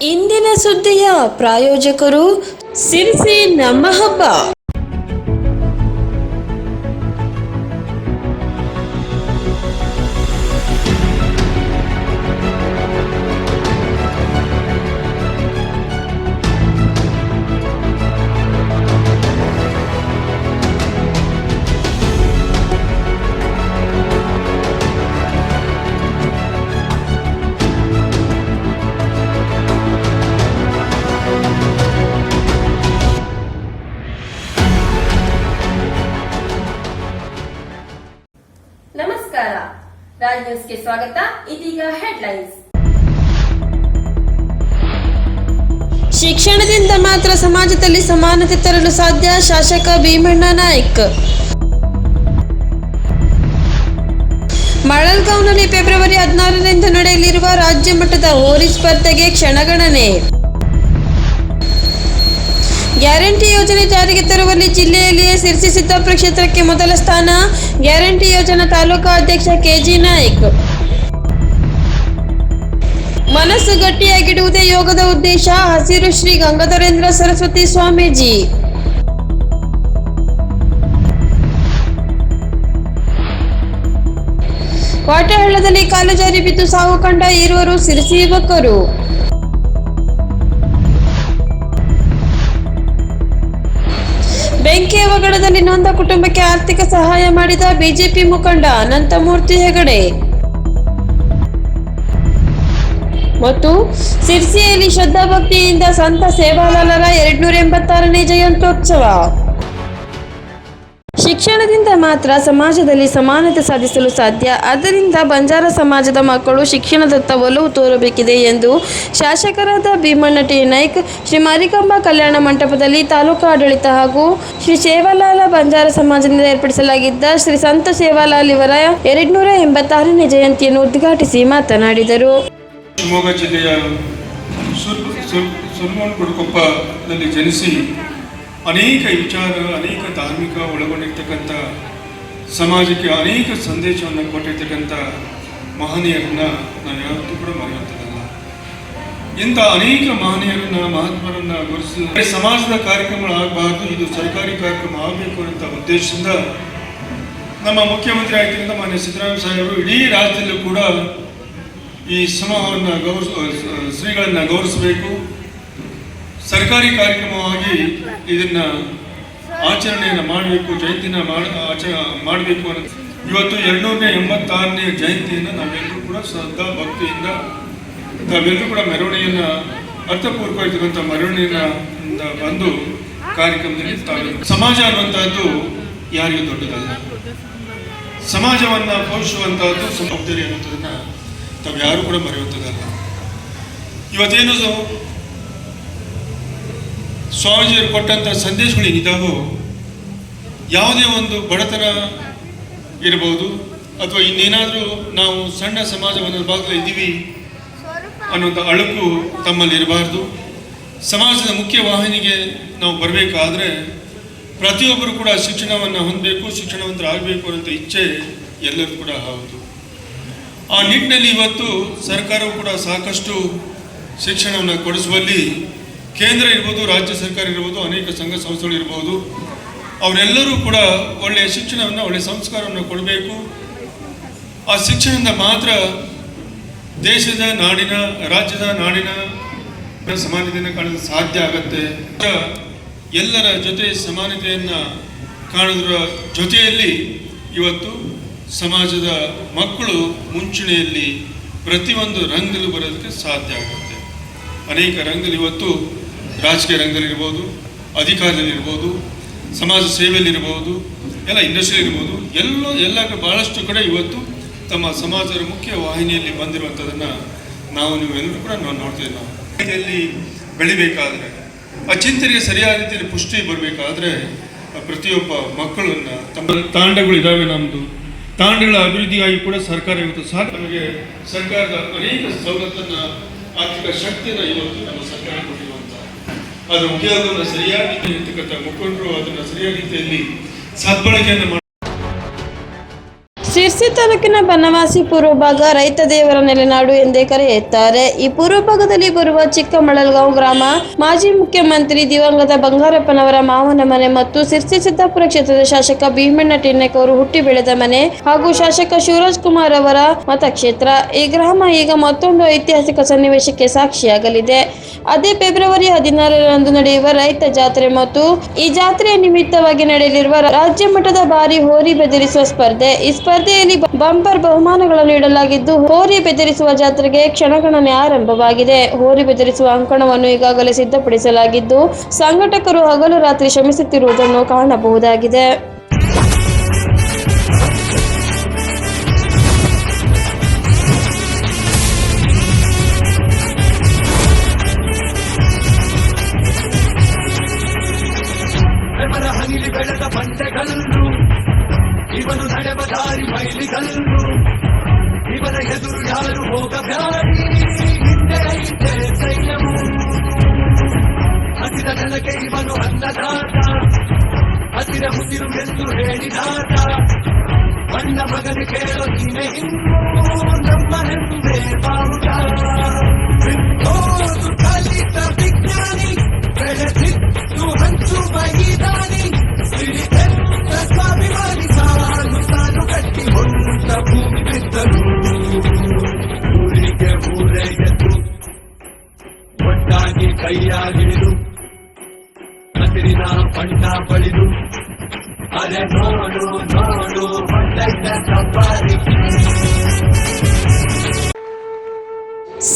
ಇಂದಿನ ಸುದ್ದಿಯ ಪ್ರಾಯೋಜಕರು ಸಿರಿಸಿ ನಮ್ಮ ಹಬ್ಬ ನ್ಯೂಸ್ಗೆ ಸ್ವಾಗತ. ಇದೀಗ ಹೆಡ್ಲೈನ್ಸ್. ಶಿಕ್ಷಣದಿಂದ ಮಾತ್ರ ಸಮಾಜದಲ್ಲಿ ಸಮಾನತೆ ತರಲು ಸಾಧ್ಯ ಶಾಸಕ ಭೀಮಣ್ಣ ನಾಯ್ಕ್. ಮಳಲ್ಗಾಂವ್ನಲ್ಲಿ ಫೆಬ್ರವರಿ ಹದಿನಾರರಿಂದ ನಡೆಯಲಿರುವ ರಾಜ್ಯ ಮಟ್ಟದ ಹೋರಿ ಸ್ಪರ್ಧೆಗೆ ಕ್ಷಣಗಣನೆ. ಗ್ಯಾರಂಟಿ ಯೋಜನೆ ಜಾರಿಗೆ ತರುವಲ್ಲಿ ಜಿಲ್ಲೆಯಲ್ಲಿಯೇ ಸಿರ್ಸಿ ಸಿದ್ದಾಪುರ ಕ್ಷೇತ್ರಕ್ಕೆ ಮೊದಲ ಸ್ಥಾನ. ಗ್ಯಾರಂಟಿ ಯೋಜನಾ ತಾಲೂಕಾ ಅಧ್ಯಕ್ಷ ಕೆಜಿ ನಾಯ್ಕ. ಮನಸ್ಸು ಗಟ್ಟಿಯಾಗಿಡುವುದೇ ಯೋಗದ ಉದ್ದೇಶ. ಹಸಿರು ಶ್ರೀ ಗಂಗಾಧರೇಂದ್ರ ಸರಸ್ವತಿ ಸ್ವಾಮೀಜಿ. ವಾಟಹಳ್ಳದಲ್ಲಿ ಕಾಲು ಜಾರಿ ಬಿದ್ದು ಸಾವು ಕಂಡ ಇರುವರು ಸಿರಿಸಿ ಯುವಕರು. ಬೆಂಕಿ ಅವಘಡದಲ್ಲಿ ನೊಂದ ಕುಟುಂಬಕ್ಕೆ ಆರ್ಥಿಕ ಸಹಾಯ ಮಾಡಿದ ಬಿಜೆಪಿ ಮುಖಂಡ ಅನಂತಮೂರ್ತಿ ಹೆಗಡೆ. ಮತ್ತು ಸಿರ್ಸಿಯಲ್ಲಿ ಶ್ರದ್ಧಾಭಕ್ತಿಯಿಂದ ಸಂತ ಸೇವಾಲಾಲರ ಎರಡ್ನೂರ ಎಂಬತ್ತಾರನೇ ಜಯಂತ್ಯೋತ್ಸವ. ಶಿಕ್ಷಣದಿಂದ ಮಾತ್ರ ಸಮಾಜದಲ್ಲಿ ಸಮಾನತೆ ಸಾಧಿಸಲು ಸಾಧ್ಯ. ಆದ್ದರಿಂದ ಬಂಜಾರ ಸಮಾಜದ ಮಕ್ಕಳು ಶಿಕ್ಷಣದತ್ತ ಒಲವು ತೋರಬೇಕಿದೆ ಎಂದು ಶಾಸಕರಾದ ಭೀಮಣ್ಣ ಟಿ ನಾಯ್ಕ್, ಶ್ರೀ ಮಾರಿಕಾಂಬಾ ಕಲ್ಯಾಣ ಮಂಟಪದಲ್ಲಿ ತಾಲೂಕು ಆಡಳಿತ ಹಾಗೂ ಶ್ರೀ ಸೇವಾಲಾಲ ಬಂಜಾರ ಸಮಾಜದಿಂದ ಏರ್ಪಡಿಸಲಾಗಿದ್ದ ಶ್ರೀ ಸಂತ ಸೇವಾಲಾಲ್ ಇವರ ಎರಡ್ನೂರ ಎಂಬತ್ತಾರನೇ ಜಯಂತಿಯನ್ನು ಉದ್ಘಾಟಿಸಿ ಮಾತನಾಡಿದರು. ಜನಿಸಿ ಅನೇಕ ವಿಚಾರ, ಅನೇಕ ಧಾರ್ಮಿಕ ಒಳಗೊಂಡಿರ್ತಕ್ಕಂಥ ಸಮಾಜಕ್ಕೆ ಅನೇಕ ಸಂದೇಶವನ್ನು ಕೊಟ್ಟಿರ್ತಕ್ಕಂಥ ಮಹನೀಯರನ್ನ ನಾವು ಯಾವತ್ತೂ ಕೂಡ ಮರೆಯುವಂಥದ್ದಲ್ಲ. ಇಂಥ ಅನೇಕ ಮಹನೀಯರನ್ನ, ಮಹಾತ್ಮರನ್ನ ಗುರುತಿಸಿ ಸಮಾಜದ ಕಾರ್ಯಕ್ರಮಗಳಾಗಬಾರ್ದು ಇದು ಸರ್ಕಾರಿ ಕಾರ್ಯಕ್ರಮ ಆಗಬೇಕು ಅಂತ ಉದ್ದೇಶದಿಂದ ನಮ್ಮ ಮುಖ್ಯಮಂತ್ರಿ ಆಗಿದ್ದರಿಂದ ಮಾನ್ಯ ಸಿದ್ದರಾಮಯ್ಯ ಸಾಹೇಬರು ಇಡೀ ರಾಜ್ಯದಲ್ಲೂ ಕೂಡ ಈ ಸಮೂಹವನ್ನು ಗೌರವ ಶ್ರೀಗಳನ್ನು ಗೌರವಿಸಬೇಕು. ಸರ್ಕಾರಿ ಕಾರ್ಯಕ್ರಮವಾಗಿ ಇದನ್ನ ಆಚರಣೆಯನ್ನು ಮಾಡಬೇಕು, ಜಯಂತಿನ ಮಾಡಬೇಕು ಅನ್ನೋ ಇವತ್ತು ಎರಡ್ನೂರನೇ ಎಂಬತ್ತಾರನೇ ಜಯಂತಿಯನ್ನು ನಾವೆಲ್ಲರೂ ಕೂಡ ಶ್ರದ್ಧಾ ಭಕ್ತಿಯಿಂದ ನಾವೆಲ್ಲರೂ ಕೂಡ ಮೆರವಣಿಗೆಯನ್ನ ಅರ್ಥಪೂರ್ವಕವಾಗಿರ್ತಕ್ಕಂಥ ಮೆರವಣಿಗೆಯನ್ನ ಇಂದ ಬಂದು ಕಾರ್ಯಕ್ರಮದಲ್ಲಿ ತಾವು ಸಮಾಜ ಅನ್ನುವಂಥದ್ದು ಯಾರಿಗೂ ದೊಡ್ಡದಲ್ಲ. ಸಮಾಜವನ್ನ ಪೋಷಿಸುವಂತಹದ್ದು ಜವಾಬ್ದಾರಿ ಅನ್ನೋದನ್ನು ತಾವು ಯಾರು ಕೂಡ ಮರೆಯುವಂಥದ್ದಲ್ಲ. ಇವತ್ತೇನು ಸ್ವಾಮೀಜಿಯವರು ಕೊಟ್ಟಂತ ಸಂದೇಶಗಳು ಇದಾವೋ ಯಾವುದೇ ಒಂದು ಬಡತನ ಇರಬಹುದು ಅಥವಾ ಇನ್ನೇನಾದರೂ ನಾವು ಸಣ್ಣ ಸಮಾಜವನ್ನು ಭಾಗದಲ್ಲಿ ಇದ್ದೀವಿ ಅನ್ನುವಂಥ ಅಳುಕು ತಮ್ಮಲ್ಲಿ ಇರಬಾರ್ದು. ಸಮಾಜದ ಮುಖ್ಯ ವಾಹಿನಿಗೆ ನಾವು ಬರಬೇಕಾದ್ರೆ ಪ್ರತಿಯೊಬ್ಬರು ಕೂಡ ಶಿಕ್ಷಣವನ್ನು ಹೊಂದಬೇಕು, ಶಿಕ್ಷಣವಂತರಾಗಬೇಕು ಅನ್ನೋಂಥ ಇಚ್ಛೆ ಎಲ್ಲರೂ ಕೂಡ ಹೌದು. ಆ ನಿಟ್ಟಿನಲ್ಲಿ ಇವತ್ತು ಸರ್ಕಾರವು ಕೂಡ ಸಾಕಷ್ಟು ಶಿಕ್ಷಣವನ್ನು ಕೊಡಿಸುವಲ್ಲಿ ಕೇಂದ್ರ ಇರ್ಬೋದು, ರಾಜ್ಯ ಸರ್ಕಾರ ಇರ್ಬೋದು, ಅನೇಕ ಸಂಘ ಸಂಸ್ಥೆಗಳು ಇರ್ಬೋದು, ಅವರೆಲ್ಲರೂ ಕೂಡ ಒಳ್ಳೆಯ ಶಿಕ್ಷಣವನ್ನು, ಒಳ್ಳೆಯ ಸಂಸ್ಕಾರವನ್ನು ಕೊಡಬೇಕು. ಆ ಶಿಕ್ಷಣದಿಂದ ಮಾತ್ರ ದೇಶದ ನಾಡಿನ, ರಾಜ್ಯದ ನಾಡಿನ ಸಮಾನತೆಯನ್ನು ಕಾಣಲು ಸಾಧ್ಯ ಆಗತ್ತೆ. ಎಲ್ಲರ ಜೊತೆ ಸಮಾನತೆಯನ್ನು ಕಾಣೋದ್ರ ಜೊತೆಯಲ್ಲಿ ಇವತ್ತು ಸಮಾಜದ ಮಕ್ಕಳು ಮುಂಚೂಣಿಯಲ್ಲಿ ಪ್ರತಿಯೊಂದು ರಂಗಲು ಬರೋದಕ್ಕೆ ಸಾಧ್ಯ ಆಗುತ್ತೆ. ಅನೇಕ ರಂಗದಲ್ಲಿ ಇವತ್ತು ರಾಜಕೀಯ ರಂಗದಲ್ಲಿರ್ಬೋದು, ಅಧಿಕಾರದಲ್ಲಿರ್ಬೋದು, ಸಮಾಜ ಸೇವೆಯಲ್ಲಿರ್ಬೋದು, ಎಲ್ಲ ಇಂಡಸ್ಟ್ರಿಯಲ್ಲಿ ಇರ್ಬೋದು ಎಲ್ಲ ಎಲ್ಲ ಬಹಳಷ್ಟು ಕಡೆ ಇವತ್ತು ತಮ್ಮ ಸಮಾಜದ ಮುಖ್ಯ ವಾಹಿನಿಯಲ್ಲಿ ಬಂದಿರುವಂಥದ್ದನ್ನು ನಾವು ನೀವೆಲ್ಲರೂ ಕೂಡ ನಾವು ನೋಡ್ತೀವಿ ನಾವು ಇಲ್ಲಿ ಬೆಳಿಬೇಕಾದ್ರೆ ಆ ಚಿಂತನೆಗೆ ಸರಿಯಾದ ರೀತಿಯಲ್ಲಿ ಪುಷ್ಟಿ ಬರಬೇಕಾದ್ರೆ ಪ್ರತಿಯೊಬ್ಬ ಮಕ್ಕಳನ್ನು ತಮ್ಮ ತಾಂಡಗಳು ಇದ್ದಾವೆ ನಮ್ಮದು ತಾಂಡಗಳ ಅಭಿವೃದ್ಧಿಗಾಗಿ ಕೂಡ ಸರ್ಕಾರ ಇವತ್ತು ಸಹ ನಮಗೆ ಸರ್ಕಾರದ ಅನೇಕ ಸವಲತ್ತನ್ನ ಆರ್ಥಿಕ ಶಕ್ತಿಯನ್ನು ಇವತ್ತು ನಮ್ಮ ಸರ್ಕಾರ ಕೊಟ್ಟಿರುವಂತ. ಅದರ ಉಪಯೋಗವನ್ನು ಸರಿಯಾದ ರೀತಿಯಲ್ಲಿ ಮುಖಂಡರು ಅದನ್ನು ಸರಿಯಾದ ರೀತಿಯಲ್ಲಿ ಸದ್ಬಳಕೆಯನ್ನು ಶಿರ್ಸಿ ತಾಲೂಕಿನ ಬನವಾಸಿ ಪೂರ್ವ ಭಾಗ ರೈತ ದೇವರ ನೆಲೆನಾಡು ಎಂದೇ ಕರೆಯುತ್ತಾರೆ. ಈ ಪೂರ್ವ ಭಾಗದಲ್ಲಿ ಬರುವ ಚಿಕ್ಕಮಳಲ್ಗಾಂವ್ ಗ್ರಾಮ ಮಾಜಿ ಮುಖ್ಯಮಂತ್ರಿ ದಿವಂಗತ ಬಂಗಾರಪ್ಪನವರ ಮಾವನ ಮನೆ ಮತ್ತು ಸಿರ್ಸಿ ಸಿದ್ದಾಪುರ ಕ್ಷೇತ್ರದ ಶಾಸಕ ಭೀಮಣ್ಣ ಟಿನ್ನೆಕ್ ಅವರು ಹುಟ್ಟಿ ಬೆಳೆದ ಮನೆ ಹಾಗೂ ಶಾಸಕ ಶಿವರಾಜ್ ಕುಮಾರ್ ಅವರ ಮತಕ್ಷೇತ್ರ. ಈ ಗ್ರಾಮ ಈಗ ಮತ್ತೊಂದು ಐತಿಹಾಸಿಕ ಸನ್ನಿವೇಶಕ್ಕೆ ಸಾಕ್ಷಿಯಾಗಲಿದೆ. ಅದೇ ಫೆಬ್ರವರಿ ಹದಿನಾರರಂದು ನಡೆಯುವ ರೈತ ಜಾತ್ರೆ ಮತ್ತು ಈ ಜಾತ್ರೆಯ ನಿಮಿತ್ತವಾಗಿ ನಡೆಯಲಿರುವ ರಾಜ್ಯ ಮಟ್ಟದ ಬಾರಿ ಹೋರಿ ಬೆದರಿಸುವ ಸ್ಪರ್ಧೆ. ಈ ಸ್ಪರ್ಧೆಯಲ್ಲಿ ಬಂಪರ್ ಬಹುಮಾನಗಳನ್ನು ನೀಡಲಾಗಿದ್ದು, ಹೋರಿ ಬೆದರಿಸುವ ಜಾತ್ರೆಗೆ ಕ್ಷಣಗಣನೆ ಆರಂಭವಾಗಿದೆ. ಹೋರಿ ಬೆದರಿಸುವ ಅಂಕಣವನ್ನು ಈಗಾಗಲೇ ಸಿದ್ಧಪಡಿಸಲಾಗಿದ್ದು, ಸಂಘಟಕರು ಹಗಲು ರಾತ್ರಿ ಶ್ರಮಿಸುತ್ತಿರುವುದನ್ನು ಕಾಣಬಹುದಾಗಿದೆ.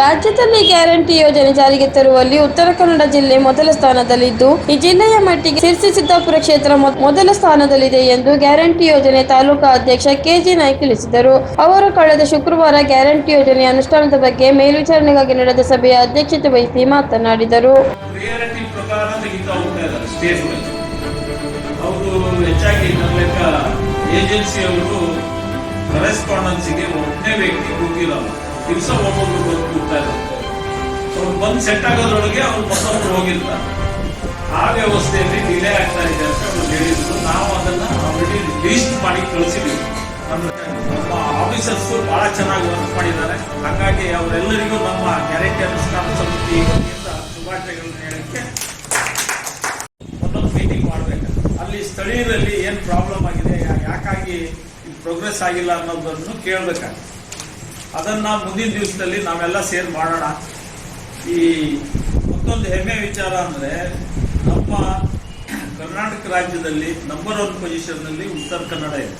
ರಾಜ್ಯದಲ್ಲಿ ಗ್ಯಾರಂಟಿ ಯೋಜನೆ ಜಾರಿಗೆ ತರುವಲ್ಲಿ ಉತ್ತರ ಕನ್ನಡ ಜಿಲ್ಲೆ ಮೊದಲ ಸ್ಥಾನದಲ್ಲಿದ್ದು, ಈ ಜಿಲ್ಲೆಯ ಮಟ್ಟಿಗೆ ಸಿರ್ಸಿ ಸಿದ್ದಾಪುರ ಕ್ಷೇತ್ರ ಮೊದಲ ಸ್ಥಾನದಲ್ಲಿದೆ ಎಂದು ಗ್ಯಾರಂಟಿ ಯೋಜನೆ ತಾಲೂಕಾ ಅಧ್ಯಕ್ಷ ಕೆಜಿ ನಾಯ್ಕ್ ತಿಳಿಸಿದರು. ಅವರು ಕಳೆದ ಶುಕ್ರವಾರ ಗ್ಯಾರಂಟಿ ಯೋಜನೆಯ ಅನುಷ್ಠಾನದ ಬಗ್ಗೆ ಮೇಲ್ವಿಚಾರಣೆಗಾಗಿ ನಡೆದ ಸಭೆಯ ಅಧ್ಯಕ್ಷತೆ ವಹಿಸಿ ಮಾತನಾಡಿದರು. ಏಜೆನ್ಸಿಯವರು ಕರೆಸ್ಪಾಂಡೆನ್ಸಿಗೆ ಒಬ್ಬನೇ ವ್ಯಕ್ತಿ ಕೂತಿರಲ್ಲ ದಿವಸ ಒಬ್ಬೊಬ್ರು ಬಂದು ಕೂಡ್ತಾ ಇರುತ್ತೆ ಅವ್ರು ಬಂದು ಸೆಟ್ ಆಗೋದ್ರೊಳಗೆ ಅವ್ರು ಮತ್ತೊಬ್ರು ಹೋಗಿರ್ತಾರೆ. ಆ ವ್ಯವಸ್ಥೆಯಲ್ಲಿ ಡಿಲೇ ಆಗ್ತಾ ಇದೆ ಅಂತ ಅವ್ರು ಹೇಳಿದ್ರು. ನಾವು ಅದನ್ನ ಆಲ್ರೆಡಿ ಲೀಸ್ಟ್ ಮಾಡಿ ಕಳಿಸಿದ್ವಿ. ನಮ್ಮ ಆಫೀಸರ್ಸ್ ಬಹಳ ಚೆನ್ನಾಗಿ ವರ್ಕ್ ಮಾಡಿದ್ದಾರೆ. ಹಾಗಾಗಿ ಅವರೆಲ್ಲರಿಗೂ ನಮ್ಮ ಗ್ಯಾರಂಟಿ ಅನುಷ್ಠಾನ ಸಮಿತಿ ಶುಭಾಶಯಗಳನ್ನ ಹೇಳಕ್ಕೆ ಒಂದೊಂದು ಮೀಟಿಂಗ್ ಮಾಡಬೇಕು. ಅಲ್ಲಿ ಸ್ಥಳೀಯರಲ್ಲಿ ಏನು ಪ್ರಾಬ್ಲಮ್ ಆಗಿದೆ ಯಾಕಾಗಿ ಪ್ರೋಗ್ರೆಸ್ ಆಗಿಲ್ಲ ಅನ್ನೋದನ್ನು ಕೇಳಬೇಕಾಗುತ್ತೆ. ಅದನ್ನ ಮುಂದಿನ ದಿವಸದಲ್ಲಿ ನಾವೆಲ್ಲ ಸೇರ್ ಮಾಡೋಣ. ಈ ಮತ್ತೊಂದು ಹೆಮ್ಮೆ ವಿಚಾರ ಅಂದ್ರೆ ನಮ್ಮ ಕರ್ನಾಟಕ ರಾಜ್ಯದಲ್ಲಿ ನಂಬರ್ ಒನ್ ಪೊಸಿಷನ್ನಲ್ಲಿ ಉತ್ತರ ಕನ್ನಡ ಇದೆ.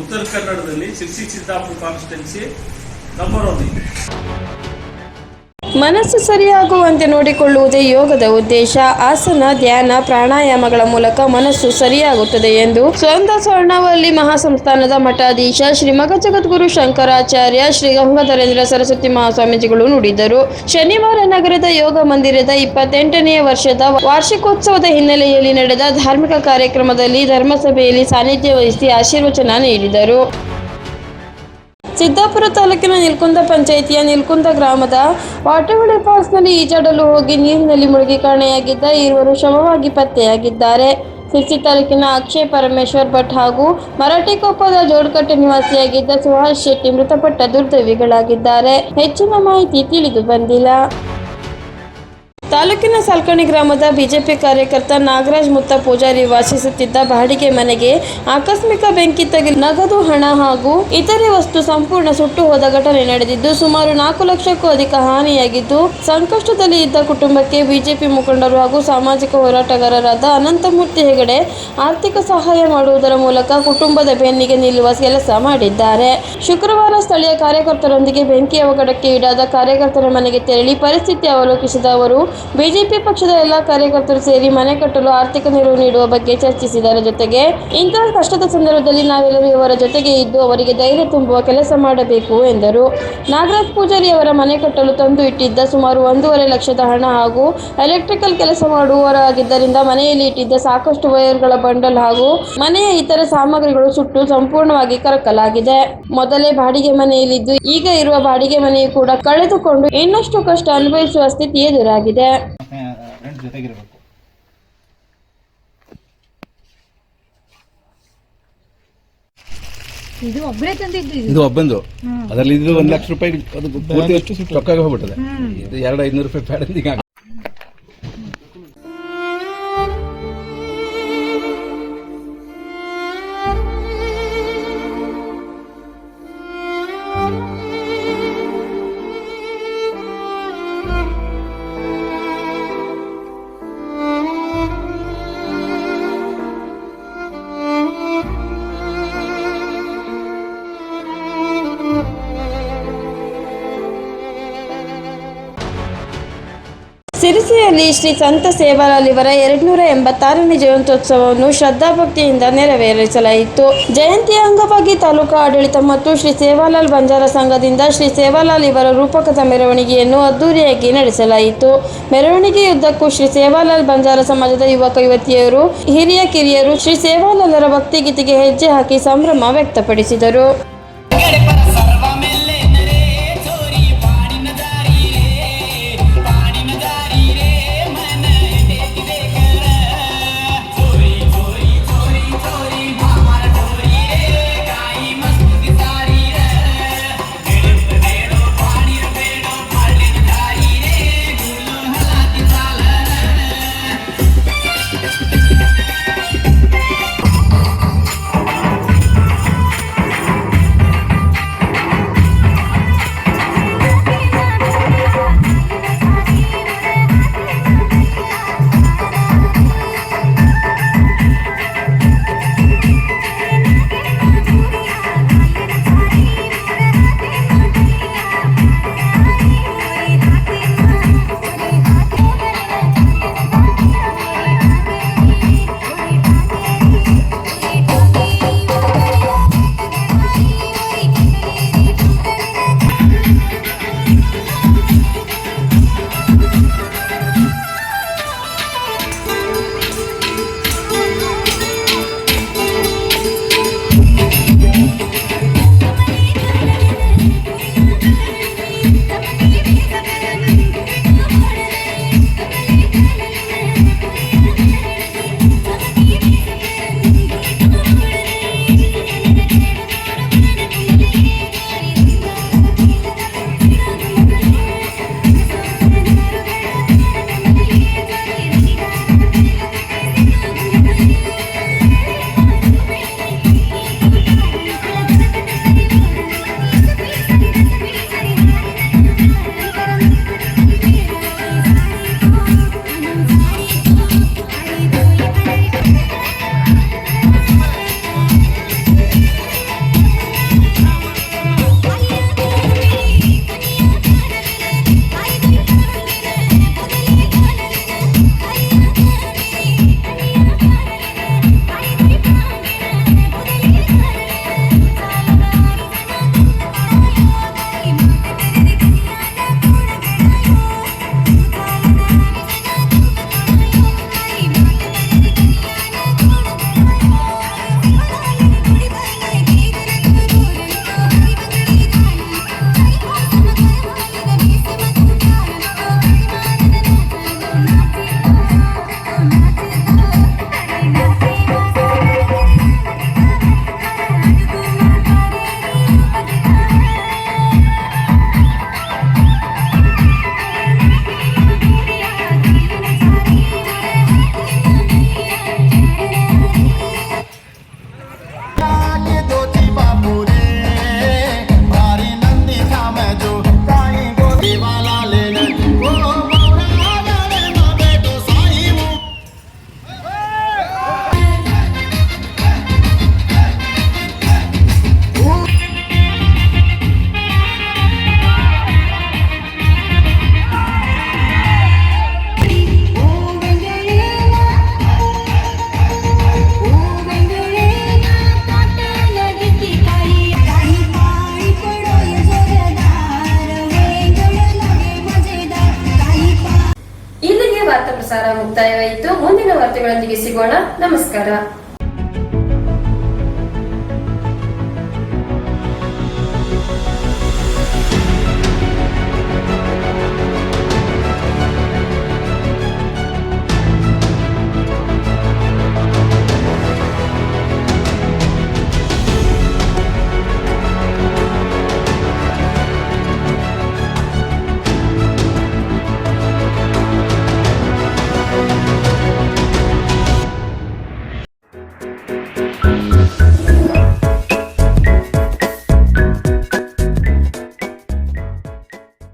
ಉತ್ತರ ಕನ್ನಡದಲ್ಲಿ Sirsi Siddapur constituency number one ಇದೆ. ಮನಸ್ಸು ಸರಿಯಾಗುವಂತೆ ನೋಡಿಕೊಳ್ಳುವುದೇ ಯೋಗದ ಉದ್ದೇಶ. ಆಸನ, ಧ್ಯಾನ, ಪ್ರಾಣಾಯಾಮಗಳ ಮೂಲಕ ಮನಸ್ಸು ಸರಿಯಾಗುತ್ತದೆ ಎಂದು ಸ್ವಂತ ಸ್ವರ್ಣವಲ್ಲಿ ಮಹಾಸಂಸ್ಥಾನದ ಮಠಾಧೀಶ ಶ್ರೀ ಮಗ ಜಗದ್ಗುರು ಶಂಕರಾಚಾರ್ಯ ಶ್ರೀ ಗಂಗಾಧರೇಂದ್ರ ಸರಸ್ವತಿ ಮಹಾಸ್ವಾಮೀಜಿಗಳು ನುಡಿದರು. ಶನಿವಾರ ನಗರದ ಯೋಗ ಮಂದಿರದ ಇಪ್ಪತ್ತೆಂಟನೆಯ ವರ್ಷದ ವಾರ್ಷಿಕೋತ್ಸವದ ಹಿನ್ನೆಲೆಯಲ್ಲಿ ನಡೆದ ಧಾರ್ಮಿಕ ಕಾರ್ಯಕ್ರಮದಲ್ಲಿ ಧರ್ಮಸಭೆಯಲ್ಲಿ ಸಾನ್ನಿಧ್ಯ ವಹಿಸಿ ಆಶೀರ್ವಚನ ನೀಡಿದರು. ಸಿದ್ದಾಪುರ ತಾಲೂಕಿನ ನಿಲ್ಕುಂದ ಪಂಚಾಯಿತಿಯ ನಿಲ್ಕುಂದ ಗ್ರಾಮದ ವಾಟರ್ವಳಿ ಫಾಲ್ಸ್ನಲ್ಲಿ ಈಜಾಡಲು ಹೋಗಿ ನೀರಿನಲ್ಲಿ ಮುಳುಗಿ ಕಾಣೆಯಾಗಿದ್ದ ಇರುವರು ಶವವಾಗಿ ಪತ್ತೆಯಾಗಿದ್ದಾರೆ. ಸಿರ್ಸಿ ತಾಲೂಕಿನ ಅಕ್ಷಯ್ ಪರಮೇಶ್ವರ್ ಭಟ್ ಹಾಗೂ ಮರಾಠಿಕೊಪ್ಪದ ಜೋಡ್ಕಟ್ಟೆ ನಿವಾಸಿಯಾಗಿದ್ದ ಸುಹಾಸ್ ಶೆಟ್ಟಿ ಮೃತಪಟ್ಟ ದುರ್ದೈವಿಗಳಾಗಿದ್ದಾರೆ. ಹೆಚ್ಚಿನ ಮಾಹಿತಿ ತಿಳಿದು ಬಂದಿಲ್ಲ. ತಾಲೂಕಿನ ಸಲ್ಕಣಿ ಗ್ರಾಮದ ಬಿಜೆಪಿ ಕಾರ್ಯಕರ್ತ ನಾಗರಾಜ್ ಮುತ್ತ ಪೂಜಾರಿ ವಾಸಿಸುತ್ತಿದ್ದ ಬಾಡಿಗೆ ಮನೆಗೆ ಆಕಸ್ಮಿಕ ಬೆಂಕಿ ತಗಲಿ ನಗದು ಹಣ ಹಾಗೂ ಇತರೆ ವಸ್ತು ಸಂಪೂರ್ಣ ಸುಟ್ಟು ಹೋದ ಘಟನೆ ನಡೆದಿದ್ದು, ಸುಮಾರು ನಾಲ್ಕು ಲಕ್ಷಕ್ಕೂ ಅಧಿಕ ಹಾನಿಯಾಗಿದ್ದು, ಸಂಕಷ್ಟದಲ್ಲಿ ಇದ್ದ ಕುಟುಂಬಕ್ಕೆ ಬಿಜೆಪಿ ಮುಖಂಡರು ಹಾಗೂ ಸಾಮಾಜಿಕ ಹೋರಾಟಗಾರರಾದ ಅನಂತಮೂರ್ತಿ ಹೆಗಡೆ ಆರ್ಥಿಕ ಸಹಾಯ ಮಾಡುವುದರ ಮೂಲಕ ಕುಟುಂಬದ ಬೆನ್ನಿಗೆ ನಿಲ್ಲುವ ಕೆಲಸ ಮಾಡಿದ್ದಾರೆ. ಶುಕ್ರವಾರ ಸ್ಥಳೀಯ ಕಾರ್ಯಕರ್ತರೊಂದಿಗೆ ಬೆಂಕಿ ಅವಘಡಕ್ಕೆ ಈಡಾದ ಕಾರ್ಯಕರ್ತರ ಮನೆಗೆ ತೆರಳಿ ಪರಿಸ್ಥಿತಿ ಅವಲೋಕಿಸಿದ ಅವರು ಬಿಜೆಪಿ ಪಕ್ಷದ ಎಲ್ಲ ಕಾರ್ಯಕರ್ತರು ಸೇರಿ ಮನೆ ಕಟ್ಟಲು ಆರ್ಥಿಕ ನೆರವು ನೀಡುವ ಬಗ್ಗೆ ಚರ್ಚಿಸಿದರ ಜೊತೆಗೆ ಇಂತಹ ಕಷ್ಟದ ಸಂದರ್ಭದಲ್ಲಿ ನಾವೆಲ್ಲರೂ ಇವರ ಜೊತೆಗೆ ಇದ್ದು ಅವರಿಗೆ ಧೈರ್ಯ ತುಂಬುವ ಕೆಲಸ ಮಾಡಬೇಕು ಎಂದರು. ನಾಗರಾಜ್ ಪೂಜಾರಿ ಅವರ ಮನೆ ಕಟ್ಟಲು ತಂದು ಇಟ್ಟಿದ್ದ ಸುಮಾರು ಒಂದೂವರೆ ಲಕ್ಷದ ಹಣ ಹಾಗೂ ಎಲೆಕ್ಟ್ರಿಕಲ್ ಕೆಲಸ ಮಾಡುವವರಾಗಿದ್ದರಿಂದ ಮನೆಯಲ್ಲಿ ಇಟ್ಟಿದ್ದ ಸಾಕಷ್ಟು ವೈರ್ಗಳ ಬಂಡಲ್ ಹಾಗೂ ಮನೆಯ ಇತರ ಸಾಮಗ್ರಿಗಳು ಸುಟ್ಟು ಸಂಪೂರ್ಣವಾಗಿ ಕರಕಲಾಗಿದೆ. ಮೊದಲೇ ಬಾಡಿಗೆ ಮನೆಯಲ್ಲಿದ್ದು ಈಗ ಇರುವ ಬಾಡಿಗೆ ಮನೆಯು ಕೂಡ ಕಳೆದುಕೊಂಡು ಇನ್ನಷ್ಟು ಕಷ್ಟ ಅನುಭವಿಸುವ ಸ್ಥಿತಿ ಎದುರಾಗಿದೆ. ಜೊತೆಗಿರ್ಬೇಕು. ಇದು ಒಬ್ಬರೇ ತಂದಿದ್ದು ಇದು. ಇದು ಒಬ್ಬಂದು. ಅದರಲ್ಲಿ ಇದು ಒಂದ್ ಲಕ್ಷ ರೂಪಾಯಿ ಅದು ಪೂರ್ತಿ ಅಷ್ಟು ಹೋಗ್ಬಿಟ್ಟದೆ. ಇದು ಎರಡು ಐನೂರು ರೂಪಾಯಿ ಪ್ಯಾಡ್ ಅಂತ ಈಗ ಶ್ರೀ ಸಂತ ಸೇವಾಲಾಲ್ ಇವರ ಎರಡ್ನೂರ ಎಂಬತ್ತಾರನೇ ಜಯಂತ್ಯೋತ್ಸವವನ್ನು ಶ್ರದ್ಧಾಭಕ್ತಿಯಿಂದ ನೆರವೇರಿಸಲಾಯಿತು. ಜಯಂತಿಯ ಅಂಗವಾಗಿ ತಾಲೂಕು ಆಡಳಿತ ಮತ್ತು ಶ್ರೀ ಸೇವಾಲಾಲ್ ಬಂಜಾರ ಸಂಘದಿಂದ ಶ್ರೀ ಸೇವಾಲಾಲ್ ಇವರ ರೂಪಕದ ಮೆರವಣಿಗೆಯನ್ನು ಅದ್ದೂರಿಯಾಗಿ ನಡೆಸಲಾಯಿತು. ಮೆರವಣಿಗೆಯುದ್ದಕ್ಕೂ ಶ್ರೀ ಸೇವಾಲಾಲ್ ಬಂಜಾರ ಸಮಾಜದ ಯುವಕ ಯುವತಿಯರು, ಹಿರಿಯ ಕಿರಿಯರು ಶ್ರೀ ಸೇವಾಲಾಲರ ಭಕ್ತಿಗೀತೆಗೆ ಹೆಜ್ಜೆ ಹಾಕಿ ಸಂಭ್ರಮ ವ್ಯಕ್ತಪಡಿಸಿದರು. ನಮಸ್ಕಾರ.